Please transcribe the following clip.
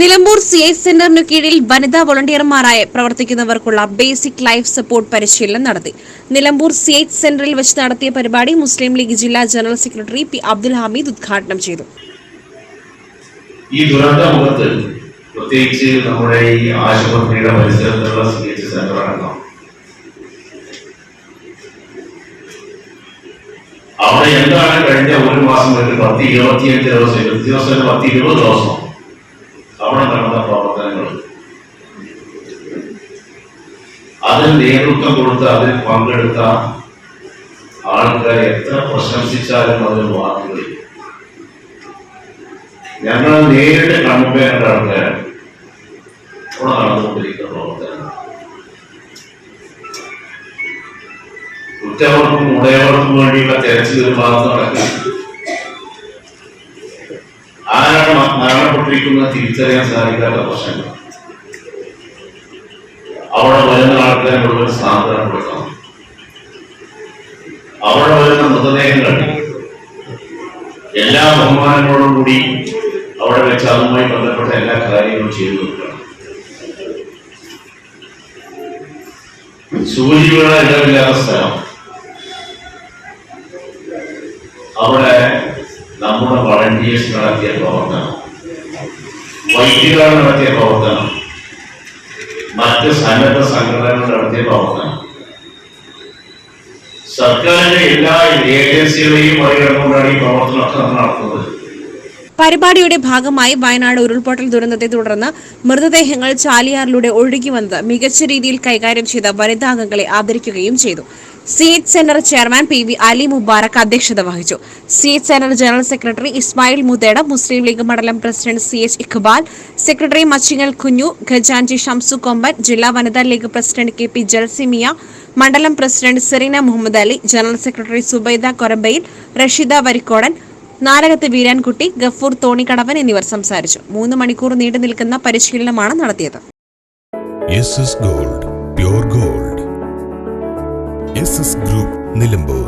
Nilambur C I സെന്ററിനു കീഴിൽ വനിതാ വോളണ്ടിയർമാരായി പ്രവർത്തിക്കുന്നവർക്കുള്ള ബേസിക് ലൈഫ് സപ്പോർട്ട് പരിശീലനം നടത്തി. നിലമ്പൂർ സി ഐ സെന്ററിൽ വെച്ച് നടത്തിയ പരിപാടി മുസ്ലിം ലീഗ് ജില്ലാ general secretary P Abdul Hameed ഉദ്ഘാടനം ചെയ്തു. ഈ ദുരന്ത മുഖത്ത് പ്രത്യേകിച്ച് നമ്മുടെ ഈ ആശുപത്രിയുടെ പരിസരത്തുള്ള സി എച്ച് അടക്കം അവിടെ എന്താണ് കഴിഞ്ഞ ഒരു മാസം കഴിഞ്ഞ് പത്ത് ഇരുപത്തിയഞ്ച് ദിവസം ദിവസം പത്ത് ഇരുപത് ദിവസം അവിടെ നടന്ന പ്രവർത്തനങ്ങൾ അതിൽ നേതൃത്വം കൊടുത്ത് അതിൽ പങ്കെടുത്ത ആൾക്കാർ എത്ര പ്രശംസിച്ചാലും അതിന് വാക്കുകളില്ല ഞങ്ങൾ നേരിട്ട് കണ്ടുപേരേണ്ട ആൾക്കാരാണ് അവിടെ നടന്നുകൊണ്ടിരിക്കുന്ന പ്രവർത്തനം കുറ്റവർക്കും ഉടയവർക്കും വേണ്ടിയുള്ള തെരച്ചിൽ ഒരു ഭാഗത്ത് നടക്കും മരണപ്പെട്ടിരിക്കുന്നത് തിരിച്ചറിയാൻ സാധിക്കാത്ത പ്രശ്നങ്ങൾ. അവിടെ വരുന്ന ആൾക്കാരെ മുഴുവൻ സാന്ത്വനപ്പെടുത്തണം അവിടെ വരുന്ന മൃതദേഹങ്ങൾ എല്ലാ ബഹുമാനങ്ങളോടും കൂടി അവിടെ വെച്ച് അതുമായി ബന്ധപ്പെട്ട എല്ലാ കാര്യങ്ങളും ചെയ്തു കൊടുക്കണം. സൂചികളുടെ ഇടമില്ലാത്ത സ്ഥലം. അവിടെ നമ്മുടെ വളണ്ടിയേഴ്സ് നടത്തിയ പ്രവർത്തനം. വൈദ്യുതർ നടത്തിയ പ്രവർത്തനം. മറ്റ് സന്നദ്ധ സംഘടനകൾ നടത്തിയ പ്രവർത്തനം. സർക്കാരിന്റെ എല്ലാ ഏജൻസികളെയും മറികടന്നുകൊണ്ടാണ് ഈ പ്രവർത്തനമൊക്കെ നടത്തുന്നത്. പരിപാടിയുടെ ഭാഗമായി വയനാട് ഉരുൾപൊട്ടൽ ദുരന്തത്തെ തുടർന്ന് മൃതദേഹങ്ങൾ ചാലിയാറിലൂടെ ഒഴുകി വന്നത് മികച്ച രീതിയിൽ കൈകാര്യം ചെയ്ത വനിതാംഗങ്ങളെ ആദരിക്കുകയും ചെയ്തു. C H centre chairman P V Ali Mubarak അധ്യക്ഷത വഹിച്ചു. C H centre general secretary Ismail Muteda Muslim League മണ്ഡലം president C H Iqbal secretary Machingal Kunju ഖജാൻജി Shamsu Komban ജില്ലാ വനിതാ League president K P Jalsimiya മണ്ഡലം president Sereena Muhammad Ali general secretary Subaida Korambayil Rasheeda Varikkodan Nalakath Veerankutty Gafoor Thonikkadavan എന്നിവർ സംസാരിച്ചു. മൂന്ന് മണിക്കൂർ നീണ്ടു നിൽക്കുന്ന പരിശീലനമാണ് നടത്തിയത്. Gold gold group Nilambur